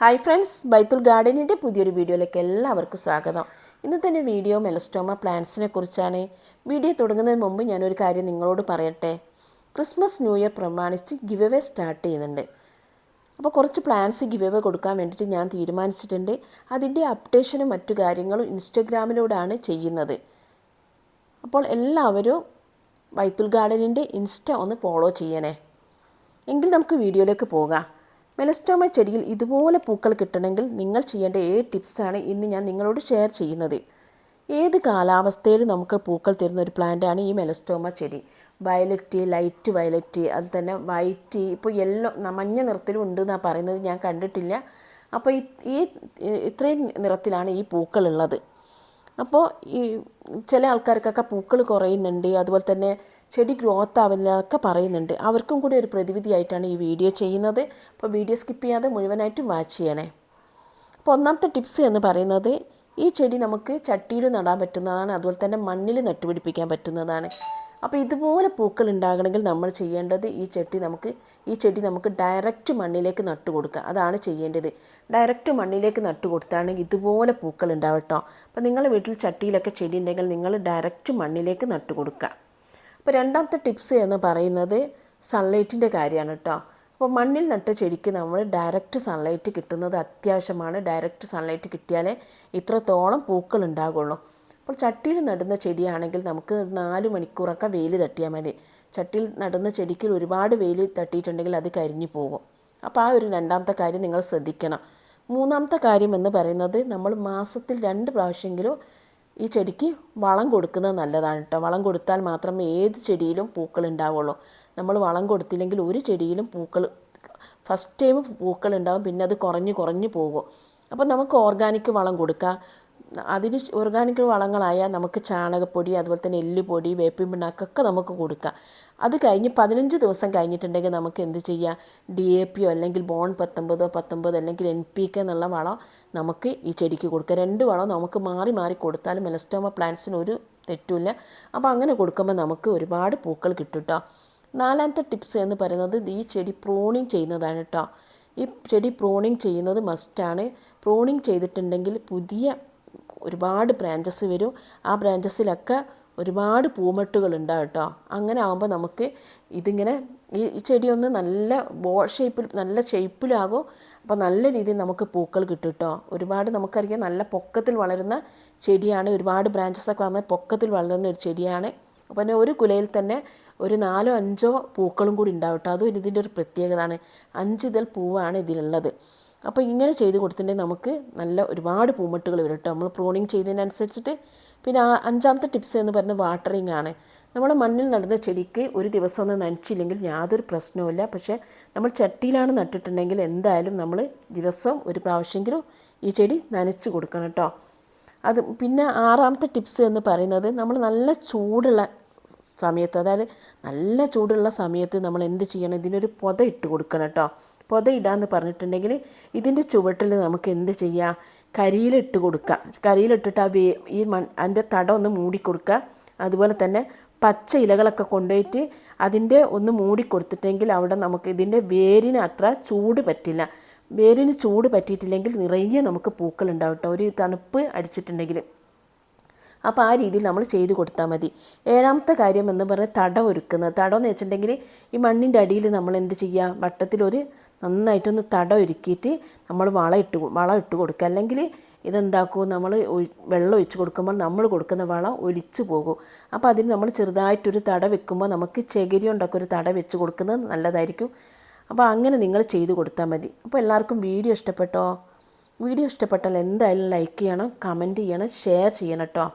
Hi friends ബൈത്തുൽ ഗാർഡനിന്റെ പുതിയൊരു വീഡിയോയിലേക്ക് എല്ലാവർക്കും സ്വാഗതം. ഇന്നത്തെ വീഡിയോ മെലസ്റ്റോമ പ്ലാന്റ്സിനെ കുറിച്ചാണ്. വീഡിയോ തുടങ്ങുന്നതിന് മുമ്പ് ഞാനൊരു കാര്യം നിങ്ങളോട് പറയട്ടെ. ക്രിസ്മസ് ന്യൂ ഇയർ പ്രമാണിച്ച് ഗിവ് എവേ സ്റ്റാർട്ട് ചെയ്യുന്നുണ്ട്. അപ്പോൾ കുറച്ച് പ്ലാൻസ് ഗിവ് എവേ കൊടുക്കാൻ വേണ്ടിയിട്ട് ഞാൻ തീരുമാനിച്ചിട്ടുണ്ട്. അതിന്റെ അപ്ഡേഷനും മറ്റു കാര്യങ്ങളും ഇൻസ്റ്റഗ്രാമിലൂടെയാണ് ചെയ്യുന്നത്. അപ്പോൾ എല്ലാവരും ബൈത്തുൽ ഗാർഡനിന്റെ ഇൻസ്റ്റ ഒന്ന് ഫോളോ ചെയ്യണേ. എങ്കിൽ നമുക്ക് വീഡിയോയിലേക്ക് പോകാം. മെലസ്റ്റോമ ചെടിയിൽ ഇതുപോലെ പൂക്കൾ കിട്ടണമെങ്കിൽ നിങ്ങൾ ചെയ്യേണ്ട ഏഴ് ടിപ്സാണ് ഇന്ന് ഞാൻ നിങ്ങളോട് ഷെയർ ചെയ്യുന്നത്. ഏത് കാലാവസ്ഥയിൽ നമുക്ക് പൂക്കൾ തരുന്ന ഒരു പ്ലാന്റാണ് ഈ മെലസ്റ്റോമ ചെടി? വയലറ്റ് ലൈറ്റ് വയലറ്റ് അത് തന്നെ വൈറ്റ് ഇപ്പോൾ യെല്ലോ മഞ്ഞ നിറത്തിലും ഉണ്ട് എന്നാണ് പറയുന്നത് ഞാൻ കണ്ടിട്ടില്ല. അപ്പോൾ ഈ ഇത്രയും നിറത്തിലാണ് ഈ പൂക്കൾ ഉള്ളത്. അപ്പോൾ ഈ ചില ആൾക്കാർക്കൊക്കെ പൂക്കൾ കുറയുന്നുണ്ട്. അതുപോലെ തന്നെ ചെടി ഗ്രോത്ത് ആവില്ല എന്നൊക്കെ പറയുന്നുണ്ട്. അവർക്കും കൂടി ഒരു പ്രതിവിധിയായിട്ടാണ് ഈ വീഡിയോ ചെയ്യുന്നത്. അപ്പോൾ വീഡിയോ സ്കിപ്പ് ചെയ്യാതെ മുഴുവനായിട്ടും വാച്ച് ചെയ്യണേ. അപ്പോൾ ഒന്നാമത്തെ ടിപ്സ് എന്ന് പറയുന്നത് ഈ ചെടി നമുക്ക് ചട്ടിയിൽ നടാൻ പറ്റുന്നതാണ് അതുപോലെ തന്നെ മണ്ണിൽ നട്ടുപിടിപ്പിക്കാൻ പറ്റുന്നതാണ്. അപ്പോൾ ഇതുപോലെ പൂക്കൾ ഉണ്ടാകണമെങ്കിൽ നമ്മൾ ചെയ്യേണ്ടത് ഈ ചെടി നമുക്ക് ഈ ചെടി നമുക്ക് ഡയറക്റ്റ് മണ്ണിലേക്ക് നട്ടു കൊടുക്കുക അതാണ് ചെയ്യേണ്ടത്. ഡയറക്റ്റ് മണ്ണിലേക്ക് നട്ടു കൊടുത്താണെങ്കിൽ ഇതുപോലെ പൂക്കൾ ഉണ്ടാവട്ടോ അപ്പോൾ നിങ്ങളുടെ വീട്ടിൽ ചട്ടിയിലൊക്കെ ചെടി ഉണ്ടെങ്കിൽ നിങ്ങൾ ഡയറക്റ്റ് മണ്ണിലേക്ക് നട്ടു കൊടുക്കുക അപ്പോൾ രണ്ടാമത്തെ ടിപ്സ് എന്ന് പറയുന്നത് സൺലൈറ്റിന്റെ കാര്യമാണ് കേട്ടോ അപ്പോൾ മണ്ണിൽ നട്ട ചെടിക്ക് നമ്മൾ ഡയറക്റ്റ് സൺലൈറ്റ് കിട്ടുന്നത് അത്യാവശ്യമാണ്. ഡയറക്റ്റ് സൺലൈറ്റ് കിട്ടിയാലേ ഇത്രത്തോളം പൂക്കൾ ഉണ്ടാകുള്ളൂ അപ്പോൾ ചട്ടിയിൽ നടുന്ന ചെടിയാണെങ്കിൽ നമുക്ക് നാല് മണിക്കൂറൊക്കെ വെയിൽ തട്ടിയാൽ മതി. ചട്ടിയിൽ നടുന്ന ചെടിക്ക് ഒരുപാട് വെയിൽ തട്ടിയിട്ടുണ്ടെങ്കിൽ അത് കരിഞ്ഞു പോകും. അപ്പോൾ ആ ഒരു രണ്ടാമത്തെ കാര്യം നിങ്ങൾ ശ്രദ്ധിക്കണം. മൂന്നാമത്തെ കാര്യം എന്ന് പറയുന്നത് നമ്മൾ മാസത്തിൽ രണ്ട് പ്രാവശ്യമെങ്കിലും ഈ ചെടിക്ക് വളം കൊടുക്കുന്നത് നല്ലതാണ് കേട്ടോ വളം കൊടുത്താൽ മാത്രമേ ഏത് ചെടിയിലും പൂക്കൾ ഉണ്ടാവുള്ളൂ. നമ്മൾ വളം കൊടുത്തില്ലെങ്കിൽ ഒരു ചെടിയിലും പൂക്കൾ ഫസ്റ്റ് ടൈം പൂക്കൾ ഉണ്ടാവും പിന്നെ അത് കുറഞ്ഞ് കുറഞ്ഞ് പോകും. അപ്പോൾ നമുക്ക് ഓർഗാനിക് വളം കൊടുക്കുക അതിന് ഓർഗാനിക് വളങ്ങളായാൽ നമുക്ക് ചാണകപ്പൊടി അതുപോലെ തന്നെ എല്ലുപൊടി വേപ്പിൻ പിണ്ണാക്കൊക്കെ നമുക്ക് കൊടുക്കാം. അത് കഴിഞ്ഞ് പതിനഞ്ച് ദിവസം കഴിഞ്ഞിട്ടുണ്ടെങ്കിൽ നമുക്ക് എന്ത് ചെയ്യാം? ഡി എ പിയോ അല്ലെങ്കിൽ ബോൺ പത്തൊമ്പതോ പത്തൊമ്പതോ അല്ലെങ്കിൽ എൻ പി കെ എന്നുള്ള വളം നമുക്ക് ഈ ചെടിക്ക് കൊടുക്കാം. രണ്ട് വളം നമുക്ക് മാറി മാറി കൊടുത്താലും മെലസ്റ്റോമ പ്ലാന്റ്സിന് ഒരു തെറ്റുമില്ല. അപ്പോൾ അങ്ങനെ കൊടുക്കുമ്പോൾ നമുക്ക് ഒരുപാട് പൂക്കൾ കിട്ടും കേട്ടോ നാലാമത്തെ ടിപ്സ് എന്ന് പറയുന്നത് ഈ ചെടി പ്രൂണിങ് ചെയ്യുന്നതാണ് കേട്ടോ ഈ ചെടി പ്രൂണിങ് ചെയ്യുന്നത് മസ്റ്റാണ് പ്രൂണിങ് ചെയ്തിട്ടുണ്ടെങ്കിൽ പുതിയ ഒരുപാട് ബ്രാഞ്ചസ് വരും. ആ ബ്രാഞ്ചസിലൊക്കെ ഒരുപാട് പൂമെട്ടുകൾ ഉണ്ടാവും കേട്ടോ. അങ്ങനെ ആകുമ്പോൾ നമുക്ക് ഇതിങ്ങനെ ഈ ചെടിയൊന്ന് നല്ല ബോൾ ഷേപ്പിൽ നല്ല ഷേപ്പിലാകും അപ്പോൾ നല്ല രീതിയിൽ നമുക്ക് പൂക്കൾ കിട്ടും കേട്ടോ. ഒരുപാട് നമുക്കറിയാം നല്ല പൊക്കത്തിൽ വളരുന്ന ചെടിയാണ്. ഒരുപാട് ബ്രാഞ്ചസ് ഒക്കെ വന്ന പൊക്കത്തിൽ വളരുന്ന ഒരു ചെടിയാണ്. അപ്പോൾ തന്നെ ഒരു കുലയിൽ തന്നെ ഒരു നാലോ അഞ്ചോ പൂക്കളും കൂടി ഉണ്ടാവും കേട്ടോ. അതും ഇതിന്റെ ഒരു പ്രത്യേകതയാണ്. അഞ്ച് ഇതൾ പൂവാണ് ഇതിലുള്ളത്. അപ്പോൾ ഇങ്ങനെ ചെയ്ത് കൊടുത്തിട്ടുണ്ടെങ്കിൽ നമുക്ക് നല്ല ഒരുപാട് പൂമട്ടുകൾ വരും കേട്ടോ. നമ്മൾ പ്രോണിങ് ചെയ്തതിനനുസരിച്ചിട്ട് പിന്നെ അഞ്ചാമത്തെ ടിപ്സ് എന്ന് പറയുന്നത് വാട്ടറിങ് ആണ്. നമ്മൾ മണ്ണിൽ നടുന്ന ചെടിക്ക് ഒരു ദിവസം ഒന്ന് നനച്ചില്ലെങ്കിൽ യാതൊരു പ്രശ്നവുമില്ല. പക്ഷേ നമ്മൾ ചട്ടിയിലാണ് നട്ടിട്ടുണ്ടെങ്കിൽ എന്തായാലും നമ്മൾ ദിവസം ഒരു പ്രാവശ്യമെങ്കിലും ഈ ചെടി നനച്ച് കൊടുക്കണം കേട്ടോ. അത് പിന്നെ ആറാമത്തെ ടിപ്സ് എന്ന് പറയുന്നത് നമ്മൾ നല്ല ചൂടുള്ള സമയത്ത് അതായത് നല്ല ചൂടുള്ള സമയത്ത് നമ്മൾ എന്ത് ചെയ്യണം? ഇതിനൊരു പൊത ഇട്ട് കൊടുക്കണം കേട്ടോ. പൊത ഇടാന്ന് പറഞ്ഞിട്ടുണ്ടെങ്കിൽ ഇതിന്റെ ചുവട്ടിൽ നമുക്ക് എന്ത് ചെയ്യാം? കരിയിലിട്ട് കൊടുക്കുക കരിയിലിട്ടിട്ട് ആ വേ ഈ മൺ അതിന്റെ തടം ഒന്ന് മൂടിക്കൊടുക്കുക അതുപോലെ തന്നെ പച്ച ഇലകളൊക്കെ കൊണ്ടുപോയിട്ട് അതിന്റെ ഒന്ന് മൂടിക്കൊടുത്തിട്ടെങ്കിൽ അവിടെ നമുക്ക് ഇതിന്റെ വേരിന് അത്ര ചൂട് പറ്റില്ല. വേരിന് ചൂട് പറ്റിയിട്ടില്ലെങ്കിൽ നിറയെ നമുക്ക് പൂക്കൾ ഉണ്ടാവും കേട്ടോ. ഒരു തണുപ്പ് അടിച്ചിട്ടുണ്ടെങ്കിൽ അപ്പോൾ ആ രീതിയിൽ നമ്മൾ ചെയ്തു കൊടുത്താൽ മതി. ഏഴാമത്തെ കാര്യം എന്ന് പറഞ്ഞാൽ തടം ഒരുക്കുന്നത്. തടം എന്ന് വെച്ചിട്ടുണ്ടെങ്കിൽ ഈ മണ്ണിന്റെ അടിയിൽ നമ്മൾ എന്ത് ചെയ്യുക വട്ടത്തിലൊരു നന്നായിട്ടൊന്ന് തടം ഒരുക്കിയിട്ട് നമ്മൾ വളം ഇട്ട് വളം ഇട്ട് കൊടുക്കുക. അല്ലെങ്കിൽ ഇതെന്താക്കും? നമ്മൾ വെള്ളം ഒഴിച്ച് കൊടുക്കുമ്പോൾ നമ്മൾ കൊടുക്കുന്ന വളം ഒലിച്ചു പോകും. അപ്പോൾ അതിന് നമ്മൾ ചെറുതായിട്ടൊരു തട വെക്കുമ്പോൾ നമുക്ക് ചകിരി കൊണ്ടൊക്കെ ഒരു തട വെച്ച് കൊടുക്കുന്നത് നല്ലതായിരിക്കും. അപ്പോൾ അങ്ങനെ നിങ്ങൾ ചെയ്ത് കൊടുത്താൽ മതി. അപ്പോൾ എല്ലാവർക്കും വീഡിയോ ഇഷ്ടപ്പെട്ടോ? വീഡിയോ ഇഷ്ടപ്പെട്ടാൽ എന്തായാലും ലൈക്ക് ചെയ്യണം കമന്റ് ചെയ്യണം ഷെയർ ചെയ്യണം കേട്ടോ.